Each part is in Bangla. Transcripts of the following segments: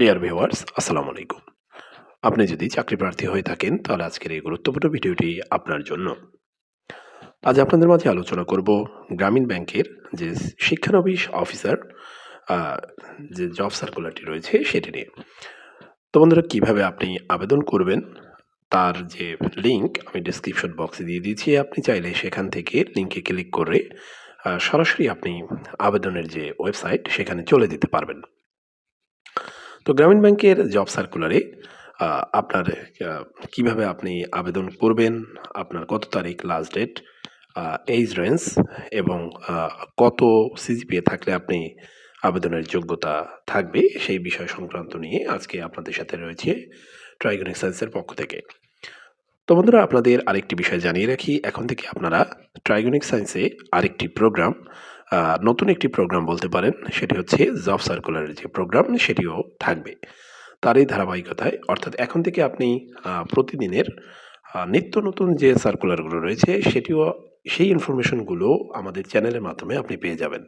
ডিয়ার ভিউয়ার্স আসসালামু আলাইকুম। আপনি যদি চাকরি প্রার্থী হয়ে থাকেন, তাহলে আজকের এই গুরুত্বপূর্ণ ভিডিওটি আপনার জন্য। আজ আপনাদের মাঝে আলোচনা করব গ্রামীণ ব্যাংকের যে শিক্ষানবিশ অফিসার যে জব সার্কুলারটি রয়েছে সেটি নিয়ে। তো বন্ধুরা, কীভাবে আপনি আবেদন করবেন, তার যে লিঙ্ক আমি ডিসক্রিপশন বক্সে দিয়ে দিয়েছি। আপনি চাইলে সেখান থেকে লিঙ্কে ক্লিক করে সরাসরি আপনি আবেদনের যে ওয়েবসাইট, সেখানে চলে যেতে পারবেন। তো গ্রামীণ ব্যাংকের জব সার্কুলারে আপনার কীভাবে আপনি আবেদন করবেন, আপনার কত তারিখ লাস্ট ডেট এইজ রেঞ্জ এবং কত সিজিপিএ থাকলে আপনি আবেদনের যোগ্যতা থাকবে, সেই বিষয় সংক্রান্ত নিয়ে আজকে আপনাদের সাথে রয়েছে ট্রাইগনিক সায়েন্সের পক্ষ থেকে। তো বন্ধুরা, আপনাদের আরেকটি বিষয় জানিয়ে রাখি। এখন থেকে আপনারা ট্রাইগনিক সায়েন্সে আরেকটি প্রোগ্রাম নতুন একটি প্রোগ্রাম বলতে পারেন, সেটি হচ্ছে জব সার্কুলারের যে প্রোগ্রাম সেটিও থাকবে। তারই ধারাবাহিকতায়, অর্থাৎ এখন থেকে আপনি প্রতিদিনের নিত্য নতুন যে সার্কুলারগুলো রয়েছে, সেটিও, সেই ইনফরমেশনগুলো আমাদের চ্যানেলের মাধ্যমে আপনি পেয়ে যাবেন।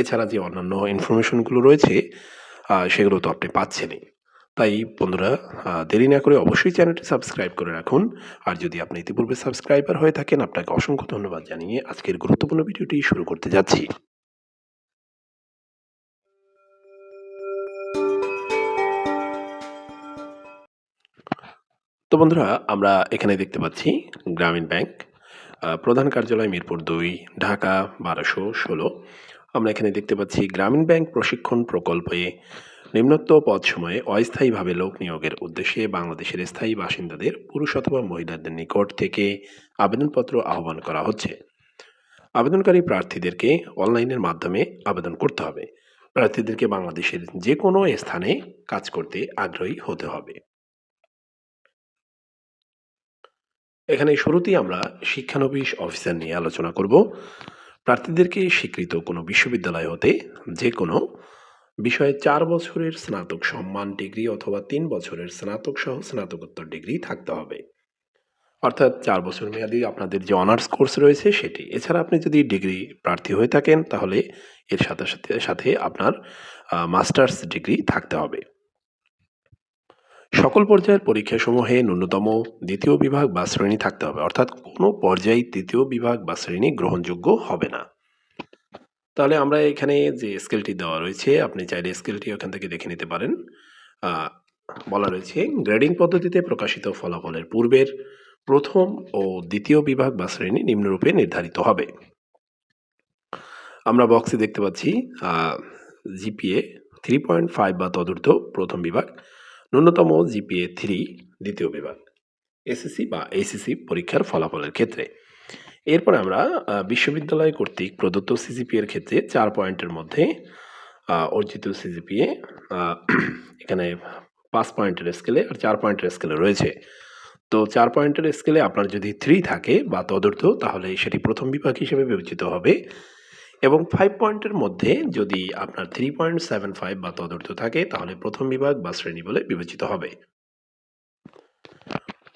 এছাড়া যে অন্যান্য ইনফরমেশনগুলো রয়েছে সেগুলো তো আপনি পাচ্ছেনই। তাই বন্ধুরা দেরি না করে অবশ্যই চ্যানেলটি সাবস্ক্রাইব করে রাখুন। আর যদি আপনি ইতিপূর্বে সাবস্ক্রাইবার হয়ে থাকেন, আপনাকে অসংখ্য ধন্যবাদ জানিয়ে আজকের গুরুত্বপূর্ণ ভিডিওটি শুরু করতে যাচ্ছি। তো বন্ধুরা, আমরা এখানে দেখতে পাচ্ছি গ্রামীণ ব্যাংক প্রধান কার্যালয় মিরপুর দুই, ঢাকা বারোশো ষোলো। আমরা এখানে দেখতে পাচ্ছি গ্রামীণ ব্যাংক প্রশিক্ষণ প্রকল্পে নিম্নোক্ত সময়ে অস্থায়ীভাবে লোক নিয়োগের উদ্দেশ্যে বাংলাদেশের স্থায়ী বাসিন্দাদের, পুরুষ অথবা মহিলাদের নিকট থেকে আবেদনপত্র আহ্বান করা হচ্ছে। আবেদনকারী প্রার্থীদেরকে অনলাইনের মাধ্যমে আবেদন করতে হবে। প্রার্থীদেরকে বাংলাদেশের যে কোনো স্থানে কাজ করতে আগ্রহী হতে হবে। এখানে শুরুতেই আমরা শিক্ষানবিশ অফিসার নিয়ে আলোচনা করব। প্রার্থীদেরকে স্বীকৃত কোনো বিশ্ববিদ্যালয় হতে যে কোনো বিষয়ে চার বছরের স্নাতক সম্মান ডিগ্রি অথবা তিন বছরের স্নাতক সহ স্নাতকোত্তর ডিগ্রি থাকতে হবে। অর্থাৎ চার বছর মেয়াদি আপনাদের যে অনার্স কোর্স রয়েছে সেটি। এছাড়া আপনি যদি ডিগ্রি প্রার্থী হয়ে থাকেন, তাহলে এর সাথে সাথে সাথে আপনার মাস্টার্স ডিগ্রি থাকতে হবে। সকল পর্যায়ের পরীক্ষাসমূহে ন্যূনতম দ্বিতীয় বিভাগ বা শ্রেণি থাকতে হবে। অর্থাৎ কোনো পর্যায়ে তৃতীয় বিভাগ বা শ্রেণি গ্রহণযোগ্য হবে না। তাহলে আমরা এখানে যে স্কেলটি দেওয়া রয়েছে, আপনি চাইলে স্কেলটি ওখান থেকে দেখে নিতে পারেন। বলা রয়েছে, গ্রেডিং পদ্ধতিতে প্রকাশিত ফলাফলের পূর্বের প্রথম ও দ্বিতীয় বিভাগ বা শ্রেণি নিম্নরূপে নির্ধারিত হবে। আমরা বক্সে দেখতে পাচ্ছি জিপিএ থ্রি পয়েন্ট ফাইভ বা তদূর্ধ্ব প্রথম বিভাগ, ন্যূনতম জিপিএ থ্রি দ্বিতীয় বিভাগ, এসএসসি বা এসএসসি পরীক্ষার ফলাফলের ক্ষেত্রে। এরপর আমরা বিশ্ববিদ্যালয় কর্তৃক প্রদত্ত সিজিপি এর ক্ষেত্রে চার পয়েন্টের মধ্যে অর্জিত সিজিপিএ এখানে পাঁচ পয়েন্টের স্কেলে আর চার পয়েন্টের স্কেলে রয়েছে। তো চার পয়েন্টের স্কেলে আপনার যদি থ্রি থাকে বা তদূর্ধ্ব, তাহলে সেটি প্রথম বিভাগ হিসেবে বিবেচিত হবে। এবং ফাইভ পয়েন্টের মধ্যে যদি আপনার থ্রি পয়েন্ট সেভেন ফাইভ বা তদূর্ধ্ব থাকে, তাহলে প্রথম বিভাগ বা শ্রেণি বলে বিবেচিত হবে।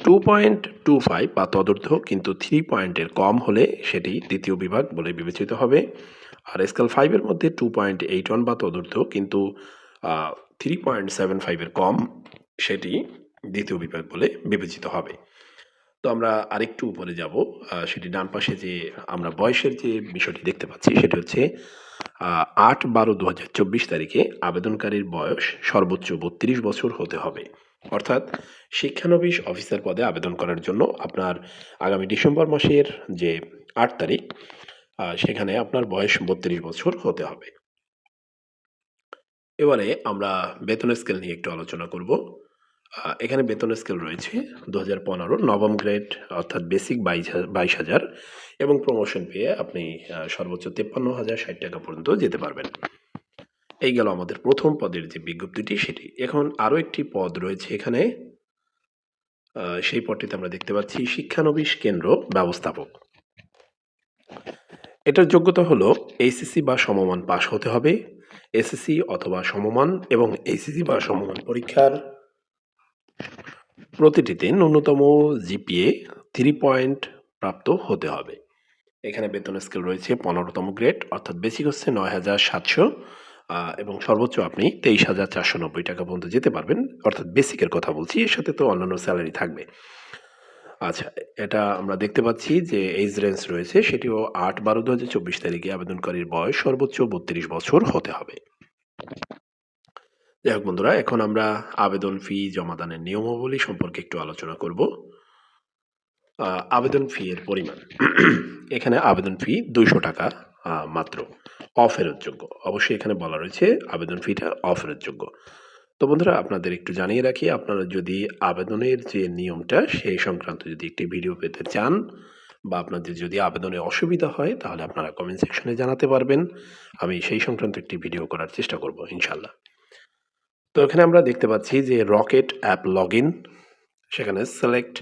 টু পয়েন্ট টু ফাইভ বা তদূর্ধ্ব, কিন্তু থ্রি পয়েন্টের কম হলে সেটি দ্বিতীয় বিভাগ বলে বিবেচিত হবে। আর স্কেল ফাইভের মধ্যে টু পয়েন্ট এইট ওয়ান বা তদূর্ধ্ব, কিন্তু থ্রি পয়েন্ট সেভেন ফাইভের কম, সেটি দ্বিতীয় বিভাগ বলে বিবেচিত হবে। তো আমরা আরেকটু উপরে যাব। সেটি ডান পাশে যে আমরা বয়সের যে বিষয়টি দেখতে পাচ্ছি, সেটি হচ্ছে আট বারো দু তারিখে আবেদনকারীর বয়স সর্বোচ্চ বত্রিশ বছর হতে হবে। অর্থাৎ শিক্ষানবিশ অফিসার পদে আবেদন করার জন্য আপনার আগামী ডিসেম্বর মাসের যে আট তারিখ সেখানে আপনার বয়স বত্রিশ বছর হতে হবে। এবারে আমরা বেতন স্কেল নিয়ে একটু আলোচনা করব। এখানে বেতন স্কেল রয়েছে দু হাজার পনেরো নবম গ্রেড অর্থাৎ বেসিক বাইশ বাইশ হাজার এবং প্রমোশন পেয়ে আপনি সর্বোচ্চ তেপ্পান্ন হাজার ষাট টাকা পর্যন্ত যেতে পারবেন। এই গেল আমাদের প্রথম পদের যে বিজ্ঞপ্তিটি সেটি। এখন আরও একটি পদ রয়েছে এখানে। সেই পদটিতে আমরা দেখতে পাচ্ছি, শিক্ষানবিশ কেন্দ্র ব্যবস্থাপক। এটার যোগ্যতা হলো এইচএসসি বা সমমান পাশ হতে হবে। এসএসসি অথবা সমমান এবং এইচএসসি বা সমমান পরীক্ষার প্রতিটিতে ন্যূনতম জিপিএ থ্রি পয়েন্ট প্রাপ্ত হতে হবে। এখানে বেতন স্কেল রয়েছে পনেরোতম গ্রেড, অর্থাৎ বেসিক হচ্ছে নয় হাজার সাতশো। এবং সর্বোচ্চ আপনি তেইশ হাজার চারশো নব্বই টাকা পর্যন্ত যেতে পারবেন। অর্থাৎ বেসিকের কথা বলছি, এর সাথে তো অন্যান্য স্যালারি থাকবে। আচ্ছা এটা আমরা দেখতে পাচ্ছি যে এইজ রেঞ্জ রয়েছে, সেটিও আট বারো দু হাজার চব্বিশ তারিখে আবেদনকারীর বয়স সর্বোচ্চ বত্রিশ বছর হতে হবে। যাই হোক বন্ধুরা, এখন আমরা আবেদন ফি জমাদানের নিয়মাবলী সম্পর্কে একটু আলোচনা করব। আবেদন ফি এর পরিমাণ। এখানে আবেদন ফি দুইশো টাকা। মাত্র অফেরতযোগ্য। অবশ্যই এখানে বলা রয়েছে আবেদন ফিটা অফেরতযোগ্য। তো বন্ধুরা, আপনাদের একটু জানিয়ে রাখি, আপনারা যদি আবেদনের যে নিয়মটা, সেই সংক্রান্ত যদি একটি ভিডিও পেতে চান বা আপনাদের যদি আবেদনে অসুবিধা হয়, তাহলে আপনারা কমেন্ট সেকশনে জানাতে পারবেন। আমি সেই সংক্রান্ত একটি ভিডিও করার চেষ্টা করব ইনশাল্লাহ তো এখানে আমরা দেখতে পাচ্ছি যে রকেট অ্যাপ লগ সেখানে select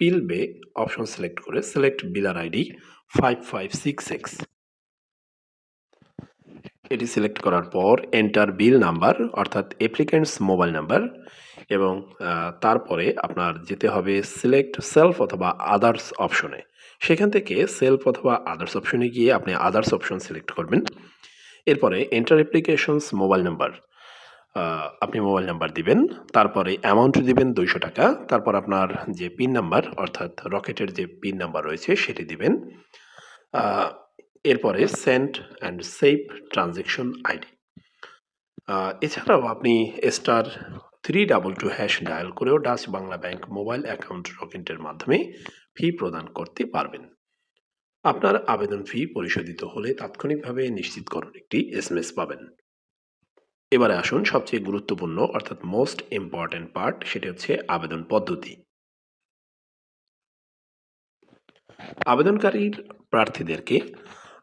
bill pay option select করে select biller ID five five six six এটি সিলেক্ট করার পর এন্টার বিল নাম্বার অর্থাৎ অ্যাপ্লিক্যান্টস মোবাইল নাম্বার এবং তারপরে আপনার যেতে হবে সিলেক্ট সেলফ অথবা আদার্স অপশনে সেখান থেকে সেলফ অথবা আদার্স অপশনে গিয়ে আপনি আদার্স অপশন সিলেক্ট করবেন। এরপরে এন্টার অ্যাপ্লিকেশনস মোবাইল নাম্বার আপনি মোবাইল নাম্বার দিবেন। তারপরে অ্যামাউন্ট দিবেন দুইশো টাকা। তারপর আপনার যে পিন নাম্বার অর্থাৎ রকেটের যে পিন নাম্বার রয়েছে, সেটি দিবেন। এরপরে sent and save transaction ID এছাড়াও আপনি star three double two hash dial করেও Dutch Bangla bank mobile account রকেটের মাধ্যমে ফি প্রদান করতে পারবেন। আপনার আবেদন ফি পরিশোধিত হলে তাৎক্ষণিকভাবে নিশ্চিতকরণ একটি এসএমএস পাবেন। এবারে আসুন, সবচেয়ে গুরুত্বপূর্ণ অর্থাৎ মোস্ট ইম্পর্ট্যান্ট পার্ট সেটি হচ্ছে আবেদন পদ্ধতি। আবেদনকারীর প্রার্থীদেরকে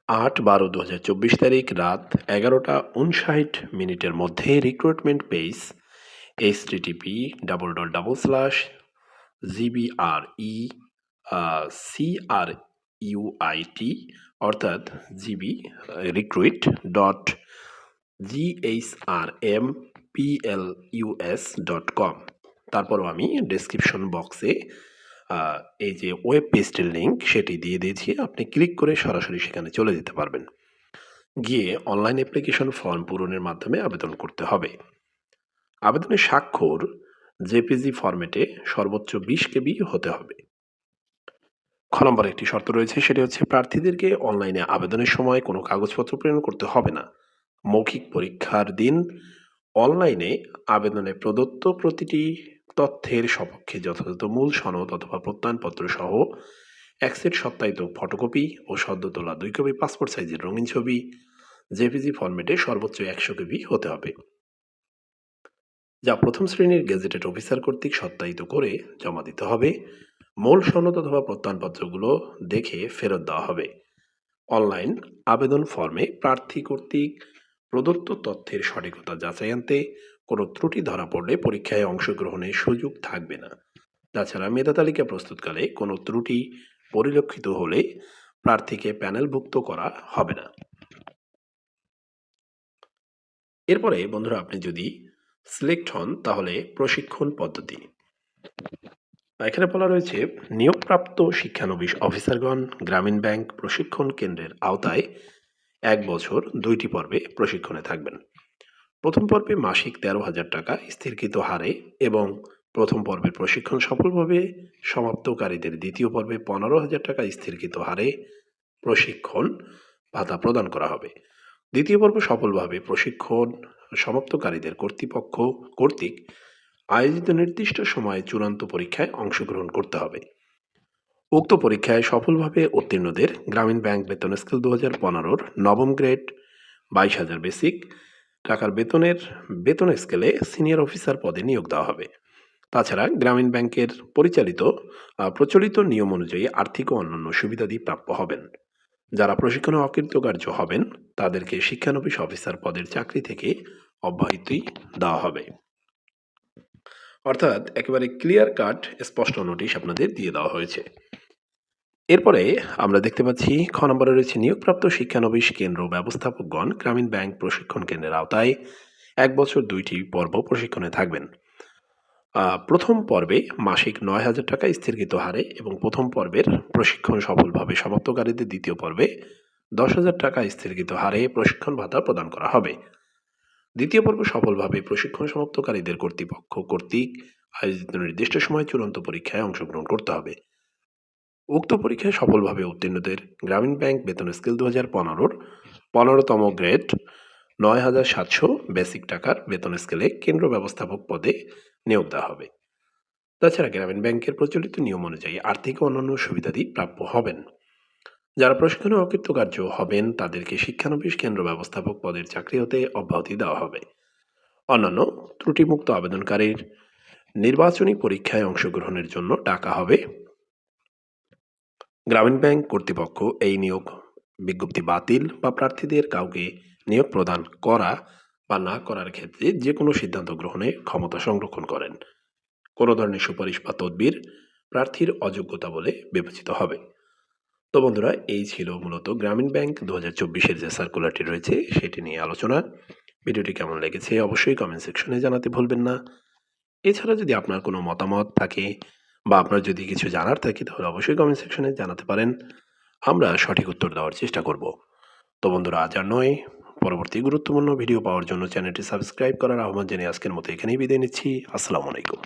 আট বারো দু চব্বিশ তারিখ রাত এগারোটা উনষাট মিনিটের মধ্যে recruitment page HTTP double dot double slash GBR E CR UIT অর্থাৎ GB recruit dot GHRM PLUS dot com তারপরও আমি ডেসক্রিপশন বক্সে এই যে ওয়েব পেজটির লিঙ্ক সেটি দিয়ে দিয়েছি। আপনি ক্লিক করে সরাসরি সেখানে চলে যেতে পারবেন। গিয়ে অনলাইন অ্যাপ্লিকেশন ফর্ম পূরণের মাধ্যমে আবেদন করতে হবে। আবেদনের স্বাক্ষর জেপিজি ফরম্যাটে সর্বোচ্চ বিশ কেবি হতে হবে। খ নম্বর একটি শর্ত রয়েছে, সেটি হচ্ছে প্রার্থীদেরকে অনলাইনে আবেদনের সময় কোনো কাগজপত্র প্রেরণ করতে হবে না। মৌখিক পরীক্ষার দিন অনলাইনে আবেদনে প্রদত্ত প্রতিটি তথ্যের সপক্ষে যথাযথ মূল সনদ অথবা প্রত্যয়নপত্র সহ এক সেট সত্যায়িত ফটোকপি ও সদ্য তোলা দুই কপি পাসপোর্ট সাইজের রঙিন ছবি, জেপিজি ফরম্যাটে সর্বোচ্চ একশো কেবি হতে হবে। যা প্রথম শ্রেণির গেজেটেড অফিসার কর্তৃক সত্যায়িত করে জমা দিতে হবে। মূল সনদ অথবা প্রত্যয়নপত্রগুলো দেখে ফেরত দেওয়া হবে। অনলাইন আবেদন ফর্মে প্রার্থী কর্তৃক প্রদত্ত তথ্যের সঠিকতা যাচাই আনতে কোনো ত্রুটি ধরা পড়লে পরীক্ষায় অংশগ্রহণের সুযোগ থাকবে না। তাছাড়া মেধা তালিকা প্রস্তুতকালে কোনো ত্রুটি পরিলক্ষিত হলে প্রার্থীকে প্যানেলভুক্ত করা হবে না। এরপরে বন্ধুরা আপনি যদি সিলেক্ট হন তাহলে প্রশিক্ষণ পদ্ধতি। এখানে বলা রয়েছে, নিয়োগপ্রাপ্ত শিক্ষানবিশ অফিসারগণ গ্রামীণ ব্যাংক প্রশিক্ষণ কেন্দ্রের আওতায় এক বছর দুইটি পর্বে প্রশিক্ষণে থাকবেন। প্রথম পর্বে মাসিক তেরো হাজার টাকা স্থিরকৃত হারে এবং প্রথম পর্বের প্রশিক্ষণ সফলভাবে সমাপ্তকারীদের দ্বিতীয় পর্বে পনেরো হাজার টাকা স্থিরকৃত হারে প্রশিক্ষণ ভাতা প্রদান করা হবে। দ্বিতীয় পর্ব সফলভাবে প্রশিক্ষণ সমাপ্তকারীদের কর্তৃপক্ষ কর্তৃক আয়োজিত নির্দিষ্ট সময়ে চূড়ান্ত পরীক্ষায় অংশগ্রহণ করতে হবে। উক্ত পরীক্ষায় সফলভাবে উত্তীর্ণদের গ্রামীণ ব্যাংক বেতন স্কেল দু হাজার পনেরোর নবম গ্রেড, বাইশ হাজার বেসিক টাকার বেতনের, বেতন স্কেলে সিনিয়র অফিসার পদে নিয়োগ দেওয়া হবে। তাছাড়া গ্রামীণ ব্যাংকের পরিচালিত প্রচলিত নিয়ম অনুযায়ী আর্থিক ও অন্যান্য সুবিধাদি প্রাপ্য হবেন। যারা প্রশিক্ষণে অকৃতকার্য হবেন, তাদেরকে শিক্ষানবিশ অফিসার পদের চাকরি থেকে অব্যাহতি দেওয়া হবে। অর্থাৎ একেবারে ক্লিয়ার কাট, স্পষ্ট নোটিশ আপনাদের দিয়ে দেওয়া হয়েছে। এরপরে আমরা দেখতে পাচ্ছি, খ নম্বরে রয়েছে নিয়োগপ্রাপ্ত শিক্ষানবিশ কেন্দ্র ব্যবস্থাপকগণ গ্রামীণ ব্যাংক প্রশিক্ষণ কেন্দ্রের আওতায় এক বছর দুইটি পর্ব প্রশিক্ষণে থাকবেন। প্রথম পর্বে মাসিক নয় হাজার টাকা স্থিরকৃত হারে এবং প্রথম পর্বের প্রশিক্ষণ সফলভাবে সমাপ্তকারীদের দ্বিতীয় পর্বে দশ হাজার টাকা স্থিরকৃত হারে প্রশিক্ষণ ভাতা প্রদান করা হবে। দ্বিতীয় পর্ব সফলভাবে প্রশিক্ষণ সমাপ্তকারীদের কর্তৃপক্ষ কর্তৃক আয়োজিত নির্দিষ্ট সময় চূড়ান্ত পরীক্ষায় অংশগ্রহণ করতে হবে। উক্ত পরীক্ষায় সফলভাবে উত্তীর্ণদের গ্রামীণ ব্যাংক বেতন স্কেল দু হাজার পনেরোর পনেরোতম গ্রেড নয় হাজার সাতশো বেসিক টাকার বেতন স্কেলে কেন্দ্র ব্যবস্থাপক পদে নিয়োগ দেওয়া হবে। তাছাড়া গ্রামীণ ব্যাংকের প্রচলিত নিয়ম অনুযায়ী আর্থিক অন্যান্য সুবিধাদি প্রাপ্য হবেন। যারা প্রশিক্ষণে অকৃতকার্য হবেন, তাদেরকে শিক্ষানবিশ কেন্দ্র ব্যবস্থাপক পদের চাকরি হতে অব্যাহতি দেওয়া হবে। অন্যান্য ত্রুটিমুক্ত আবেদনকারীর নির্বাচনী পরীক্ষায় অংশগ্রহণের জন্য ডাকা হবে গ্রামীণ ব্যাংক কর্তৃপক্ষ এই নিয়োগ বিজ্ঞপ্তি বাতিল বা প্রার্থীদের কাউকে নিয়োগ প্রদান করা বা না করার ক্ষেত্রে যে কোনো সিদ্ধান্ত গ্রহণে ক্ষমতা সংরক্ষণ করেন। কোনো ধরনের সুপারিশ বা তদবির প্রার্থীর অযোগ্যতা বলে বিবেচিত হবে। তো বন্ধুরা, এই ছিল মূলত গ্রামীণ ব্যাংক দু হাজার চব্বিশের যে সার্কুলারটি রয়েছে সেটি নিয়ে আলোচনা। ভিডিওটি কেমন লেগেছে অবশ্যই কমেন্ট সেকশনে জানাতে ভুলবেন না। এছাড়া যদি আপনার কোনো মতামত থাকে বা আপনার যদি কিছু জানার থাকে, তাহলে অবশ্যই কমেন্ট সেকশনে জানাতে পারেন। আমরা সঠিক উত্তর দেওয়ার চেষ্টা করব। তো বন্ধুরা, আজ আর নয়। পরবর্তী গুরুত্বপূর্ণ ভিডিও পাওয়ার জন্য চ্যানেলটি সাবস্ক্রাইব করার আহ্বান জানিয়ে আজকের মতো এখানেই বিদায় নিচ্ছি। আসসালামু আলাইকুম।